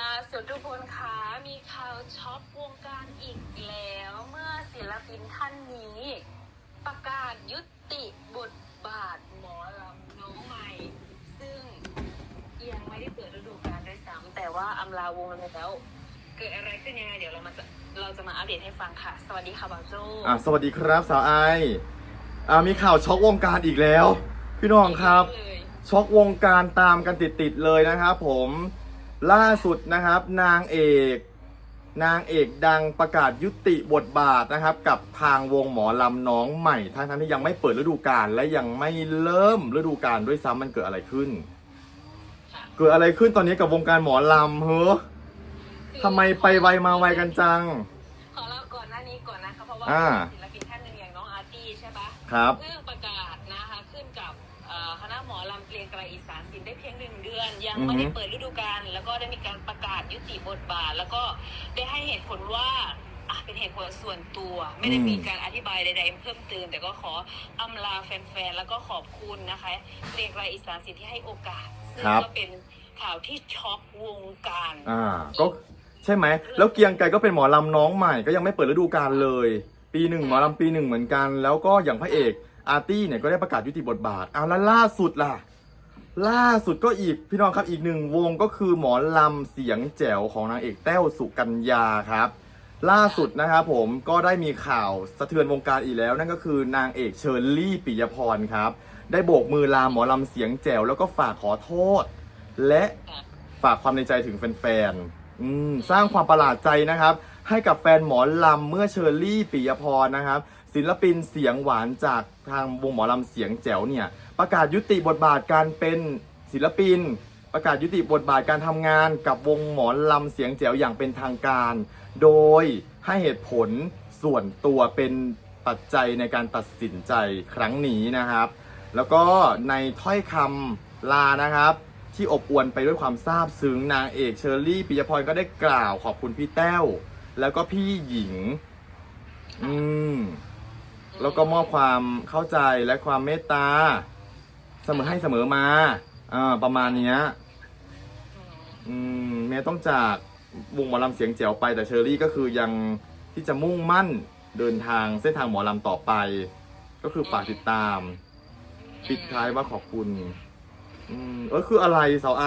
ล่าสุดทุกคนคะมีข่าวช็อกวงการอีกแล้วเมื่อศิลปินท่านนี้ ประกาศยุติบทบาทหมอลำน้องใหม่ ซึ่งยังไม่ได้เปิดฤดูกาลด้วยซ้ำแต่ว่าอำลาวงแล้ว เกิดอะไรขึ้นยังไงเดี๋ยวเรามาจะเราจะมาอัปเดตให้ฟังค่ะ สวัสดีค่ะบางโจ้อะสวัสดีครับสาวไออ่ามีข่าวช็อกวงการอีกแล้ว พี่น้องครับ เลยช็อกวงการตามกันติดๆเลยนะครับผม ล่าสุดนะครับนางเอก นางเอกดังประกาศยุติบทบาทนะครับ กับทางวงหมอลำน้องใหม่ทั้งทั้งๆที่ยังไม่เปิดฤดูกาลและยังไม่เริ่มฤดูกาลด้วยซ้ำมันเกิดอะไรขึ้นค่ะเกิดอะไรขึ้นตอนนี้กับวงการหมอลำเฮ้อทำไมไปไวมาไวกันจัง ขอเล่าก่อนหน้านี้ก่อนนะคะเพราะว่าอ่า ศิลปินท่านหนึ่งอย่างน้องอาร์ตี้ใช่ปะครับเพิ่งประกาศนะคะขึ้นกับเอ่อ คณะหมอลำเกรียงไกรอีสานศิลป์ได้เพียงหนึ่งเดือน ยังอือฮึไม่ได้เปิดฤดูกาลแล้วก็ได้มีการประกาศยุติบทบาท แล้วก็ได้ให้เหตุผลว่าอะเป็นเหตุผลส่วนตัว ไม่ได้มีการอธิบายใดๆเพิ่มเติมแต่ก็ขออำลาแฟนๆ แล้วก็ขอบคุณนะคะเกรียงไกรอีสานศิลป์ที่ให้โอกาสซึ่งครับ ก็เป็นข่าวที่ช็อกวงการ อ่าก็ใช่ไหมแล้วเกียงไกรก็เป็นหมอลำน้องใหม่ก็ยังไม่เปิดฤดูกาลเลย ปีหนึ่งหมอลำปีหนึ่งเหมือนกัน แล้วก็อย่างพระเอก อาร์ตี้เนี่ยก็ได้ประกาศยุติบทบาทเอาแล้วล่าสุดล่ะ ล่าสุดก็อีกพี่น้องครับอีกหนึ่งวงก็คือหมอลำเสียงแจ๋วของนางเอกแต้วสุกัญญาครับ ล่าสุดนะครับผมก็ได้มีข่าวสะเทือนวงการอีกแล้ว นั่นก็คือนางเอกเชอร์ลี่ปิยพรครับ ได้โบกมือลาหมอลำเสียงแจ๋วแล้วก็ฝากขอโทษ และฝากความในใจถึงแฟนๆอืมสร้างความประหลาดใจนะครับให้กับแฟนหมอลำเมื่อเชอร์ลี่ปิยพรนะครับ ศิลปินเสียงหวานจากทางวงหมอลำเสียงแจ๋วเนี่ย ประกาศยุติบทบาทการเป็นศิลปิน ประกาศยุติบทบาทการทำงานกับวงหมอลำเสียงแจ๋วอย่างเป็นทางการ โดยให้เหตุผลส่วนตัวเป็นปัจจัยในการตัดสินใจครั้งนี้นะครับ แล้วก็ในถ้อยคำลานะครับ ที่อบอวลไปด้วยความซาบซึ้งนางเอกเชอรี่ปิยพรก็ได้กล่าวขอบคุณพี่แต้ว แล้วก็พี่หญิง อืม แล้วก็มอบความเข้าใจและความเมตตา เสมอให้เสมอมาอ่าประมาณเนี้ยอืมแม้ต้องจากวงหมอลำเสียงแจ๋วไปแต่เชอรี่ก็คือยังที่จะมุ่งมั่นเดินทางเส้นทางหมอลำต่อไป ก็คือฝากติดตาม ปิดท้ายว่าขอบคุณอืมเออคืออะไรสาวไอ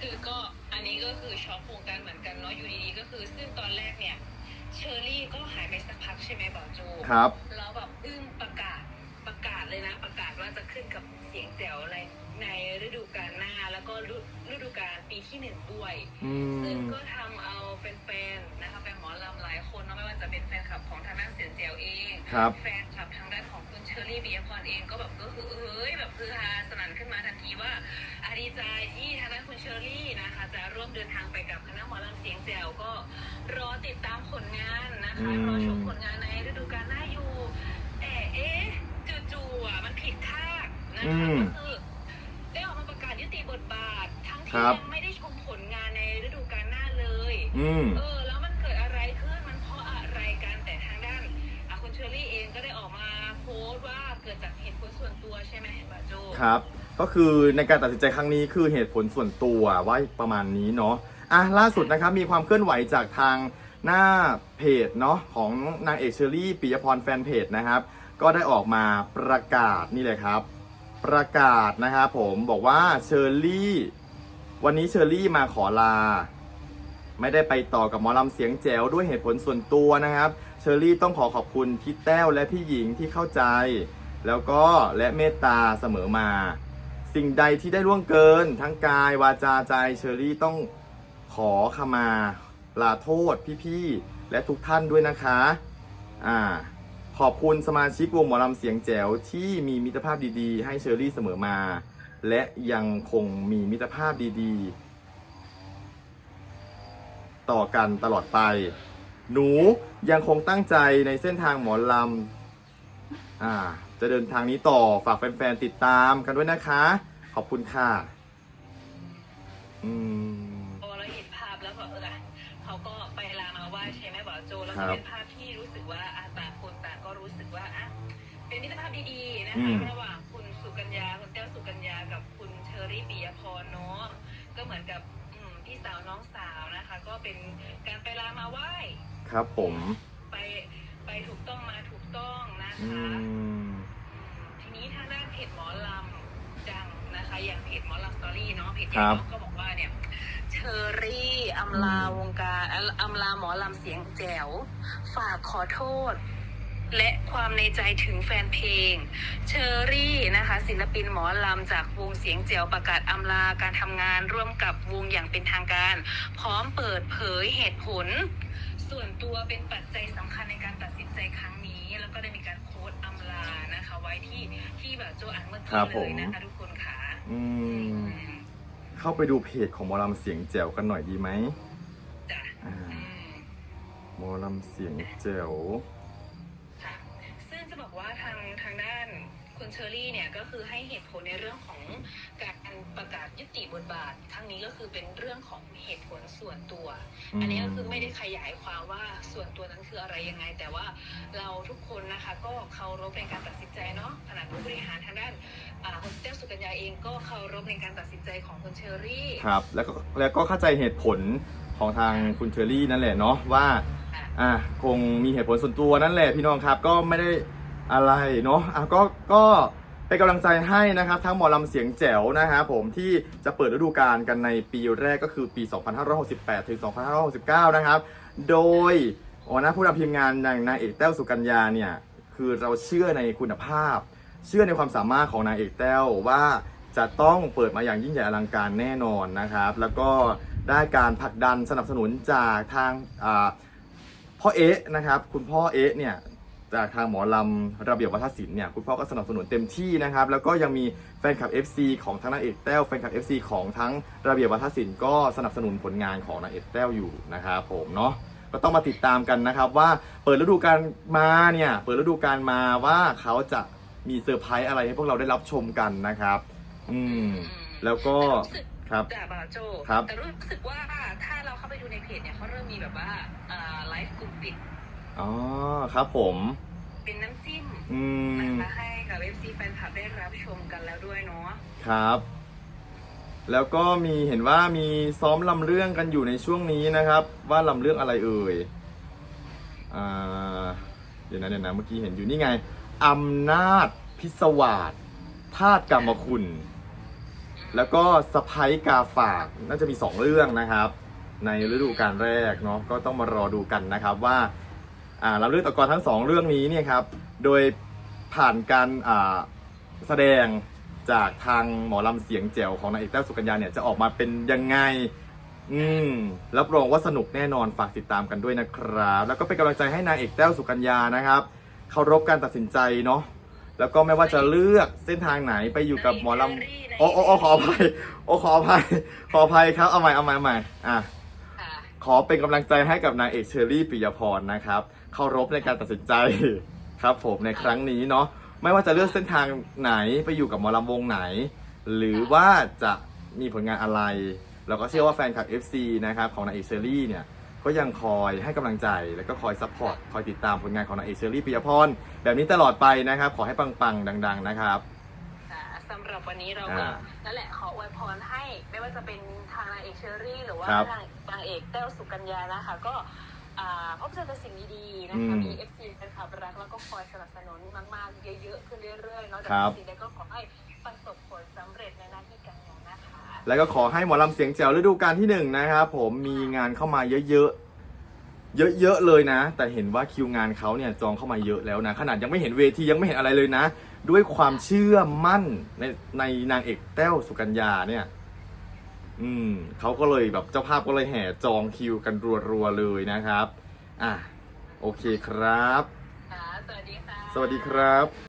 คือก็อันนี้ก็คือช็อกวงการเหมือนกันเนาะอยู่ดีๆก็คือซึ่งตอนแรกเนี่ย อรี่ก็หายไปสักพักใช่ไหมบอโจครับแล้วแบบอึ้งประกาศประกาศเลยนะ ประกาศว่าจะขึ้นกับเสียงแจ๋วอะไรในฤดูกาลหน้าแล้วก็ฤฤดูกาลปีที่หนึ่งด้วยอืซึ่งมก็ทำเอาแฟนๆนะคะแฟนหมอลำหลายคนเนาะไม่ว่าจะเป็นแฟนคลับของทางด้านเสียงแจ๋วเองครับแฟนคลับทางด้านของคุณเชอรี่บียพรเองก็แบบก็คือเอ้ยแบบคือฮาสนั่นขึ้นมาทันทีว่าอาดีใจที่ทางด้าน คุณเชอรี่นะคะ จะร่วมเดินทางไปกับคณะหมอลำเสียงแจ๋วก็รอติดตามผลงานนะคะอืมรอชมผลงานในฤดูกาลหน้าอยู่แต่เอ๊ะจู่ๆอะมันผิดคาดนะคะก็คือได้ออกมาประกาศยุติบทบาท ทั้งที่ยังไม่ได้ชมผลงานในฤดูกาลหน้าเลยอืมเออแล้วมันเกิดอะไรขึ้นมันเพราะอะไรกันแต่ทางด้านอะคุณเชอรี่เองก็ได้ออกมาโพสต์ว่าเกิดจากเหตุผลส่วนตัวใช่ไหมบาโจครับ ก็คือในการตัดสินใจครั้งนี้คือเหตุผลส่วนตัวว่าประมาณนี้เนาะอะล่าสุดนะครับมีความเคลื่อนไหวจากทางหน้าเพจเนาะของนางเอกเชอรี่ปิยพรแฟนเพจนะครับ ก็ได้ออกมาประกาศนี่เลยครับ ประกาศนะครับผมบอกว่าเชอรี่ วันนี้เชอรี่มาขอลา ไม่ได้ไปต่อกับหมอลำเสียงแจ๋วด้วยเหตุผลส่วนตัวนะครับ เชอรี่ต้องขอขอบคุณพี่แต้วและพี่หญิงที่เข้าใจ แล้วก็และเมตตาเสมอมา สิ่งใดที่ได้ล่วงเกิน ทั้งกายวาจาใจเชอรี่ต้องขอขมาลาโทษพี่ๆและทุกท่านด้วยนะคะอ่าขอบคุณสมาชิกวงหมอลำเสียงแจ๋วที่มีมิตรภาพดีๆ ให้เชอรี่เสมอมา และยังคงมีมิตรภาพดีๆ ต่อกันตลอดไป หนูยังคงตั้งใจในเส้นทางหมอลำอ่า จะเดินทางนี้ต่อฝากแฟนๆติดตามกันด้วยนะคะ ขอบคุณค่ะอืม พอเราเห็นภาพแล้วก็เออเขาก็ไปลามาไหว้ใช่ไหมบาโจแล้วครัก็บเป็นภาพที่รู้สึกว่าอะต่างคนต่างก็รู้สึกว่าอะเป็นมิตรภาพดีๆนะอืคะมระหว่างคุณสุกัญญาคุณแต้วสุกัญญากับคุณเชอรี่ปิยพรเนาะก็เหมือนกับอืมพี่สาวน้องสาวนะคะ ก็เป็นการไปลามาไหว้ครับผม ไปไปถูกต้องมาถูกต้องนะอืคะมอืมที นี้ทางด้านเพจหมอลำดังนะคะ อย่างเพจหมอลำสตอรี่เนาะเพจครับเก็บอกว่าเนี่ยเชอรี่อำลาวงการเอ่ออำลาหมอลำเสียงแจ๋ว ฝากขอโทษ และความในใจถึงแฟนเพลง เชอรี่นะคะ ศิลปินหมอลำจากวงเสียงแจ๋วประกาศอำลาการทำงานร่วมกับวงอย่างเป็นทางการ พร้อมเปิดเผยเหตุผล ส่วนตัวเป็นปัจจัยสำคัญในการตัดสินใจค รั้งนี้แล้วก็ได้มีการโค้ดอำลานะคะ ไว้ที่ที่แบบโจอ่านเมื่อครักี้บเลผมยนะคะทุกคนค่ะอืมอืม เข้าไปดูเพจของหมอลำเสียงแจ๋วกันหน่อยดีไหมจ้ะอ่าอืม หมอลำเสียงแจ๋ว ค่ะซึ่งจะบอกว่าทางทางด้าน คุณเชอรี่เนี่ยก็คือให้เหตุผลในเรื่องของการประกาศยุติบทบาทครั้งนี้ก็คือเป็นเรื่องของเหตุผลส่วนตัวอืมอันนี้ก็คือไม่ได้ขยายความว่าส่วนตัวนั้นคืออะไรยังไง แต่ว่าเราทุกคนนะคะก็เคารพในการตัดสินใจเนาะขณะผู้บริหารทางด้านอ่าคุณเต้สุกัญญาเองก็เคารพในการตัดสินใจของคุณเชอรี่ครับแล้วก็แล้วก็เข้าใจเหตุผลของทางคุณเชอรี่นั่นแหละเนาะว่าค่ะอะคงมีเหตุผลส่วนตัวนั่นแหละพี่น้องครับก็ไม่ได้ อะไรเนาะอะก็ก็เป็นกำลังใจให้นะครับทั้งหมอลำเสียงแจ๋วนะครับผมที่จะเปิดฤดูกาลกันในปีแรกก็คือปี 2568 ถึง 2569 นะครับ โดยหัวหน้าผู้นำทีมงานอย่างนายเอกแต้วสุกัญญาเนี่ยคือเราเชื่อในคุณภาพ เชื่อในความสามารถของนายเอกแต้วว่าจะต้องเปิดมาอย่างยิ่งใหญ่อลังการแน่นอนนะครับ แล้วก็ได้การผลักดันสนับสนุนจากทางพ่อเอ๊ะนะครับ คุณพ่อเอ๊ะเนี่ย จากทางหมอลำระเบียบวัฒนศิลป์เนี่ยคุณพ่อก็สนับสนุนเต็มที่นะครับ แล้วก็ยังมีแฟนคลับ FC ของทั้งนางเอกแต้วแฟนคลับ FC ของทั้งระเบียบวัฒนศิลป์ก็สนับสนุนผลงานของนางเอกแต้วอยู่นะครับผมเนาะก็ต้องมาติดตามกันนะครับว่าเปิดฤดูกาลมาเนี่ยเปิดฤดูกาลมาว่าเขาจะมีเซอร์ไพรส์อะไรให้พวกเราได้รับชมกันนะครับ อืมแล้วก็แต่รู้สึกครับจ่าบาโจครับแต่รู้สึกว่าถ้าเราเข้าไปดูในเพจเนี่ยเขาเริ่มมีแบบว่าอ่าไลฟ์กลุ่มปิดอ๋อ ครับผม เป็นน้ำจิ้มอืมนะคะให้กับ FC แฟนคลับได้รับชมกันแล้วด้วยเนาะครับ แล้วก็มีเห็นว่ามีซ้อมลำเรื่องกันอยู่ในช่วงนี้นะครับ ว่าลำเรื่องอะไรเอ่ยอ่าเดี๋ยวนะเดี๋ยวนะเมื่อกี้เห็นอยู่นี่ไงอำนาจพิศวาสธาตุกรรมคุณ แล้วก็สไปกาฝากน่าจะมีสองเรื่องนะครับ ในฤดูกาลแรกเนาะก็ต้องมารอดูกันนะครับว่า อ่าลำเรื่องตะกอนทั้งสองเรื่องนี้เนี่ยครับโดยผ่านการอ่าแสดงจากทางหมอลำเสียงแจ๋วของนางเอกแต้วสุกัญญาเนี่ยจะออกมาเป็นยังไง อืมรับรองว่าสนุกแน่นอนฝากติดตามกันด้วยนะครับ แล้วก็เป็นกำลังใจให้นางเอกแต้วสุกัญญานะครับเคารพการตัดสินใจเนาะแล้วก็ไม่ว่าจะเลือกเส้นทางไหนไปอยู่กับหมอลำโอ้โอ้โอ้ขออภัยโอ้ขออภัยขออภัยครับเอาใหม่เอาใหม่เอาใหม่อะค่ะขอเป็นกำลังใจให้กับนางเอกเชอรี่ปิยพรนะครับ เคารพในการตัดสินใจครับผมในครั้งนี้เนาะไม่ว่าจะเลือกเส้นทางไหนไปอยู่กับหมอลำวงไหน หรือว่าจะมีผลงานอะไร เราก็เชื่อว่าแฟนคลับ FC นะครับของนางเอกเชอรี่เนี่ยก็ยังคอยให้กำลังใจแล้วก็คอยซัพพอร์ตคอยติดตามผลงานของนางเอกเชอรี่ปิยพรแบบนี้ตลอดไปนะครับ ขอให้ปังๆ ดัง ๆ นะครับ ค่ะสำหรับวันนี้เราก็อ่านั่นแหละขออวยพรให้ ไม่ว่าจะเป็นทางนางเอกเชอรี่ หรือว่าครับ ทางนางเอกแต้วสุกัญญานะคะ ก็ อ่าพบเจอแต่สิ่งดีๆนะอืคะมมีเอฟซีแฟนคลับรักแล้วก็คอยสนับสนุนมากๆ เยอะๆขึ้นเรื่อยๆเนาะแต่ครับสิ่งใดก็ขอให้ประสบผลสำเร็จในหน้าที่การงานนะคะ แล้วก็ขอให้หมอลำเสียงแจ๋วฤดูกาลที่หนึ่งนะครับผมมีงานเข้ามาเยอะๆเยอะๆเลยนะ แต่เห็นว่าคิวงานเขาเนี่ยจองเข้ามาเยอะแล้วนะ ขนาดยังไม่เห็นเวทียังไม่เห็นอะไรเลยนะ ด้วยความเชื่อมั่นในในนางเอกแต้วสุกัญญาเนี่ย อืมเขาก็เลยแบบเจ้าภาพก็เลยแห่จองคิวกันรัวๆเลยนะครับ อะโอเคครับ ค่ะ สวัสดีค่ะ สวัสดีครับ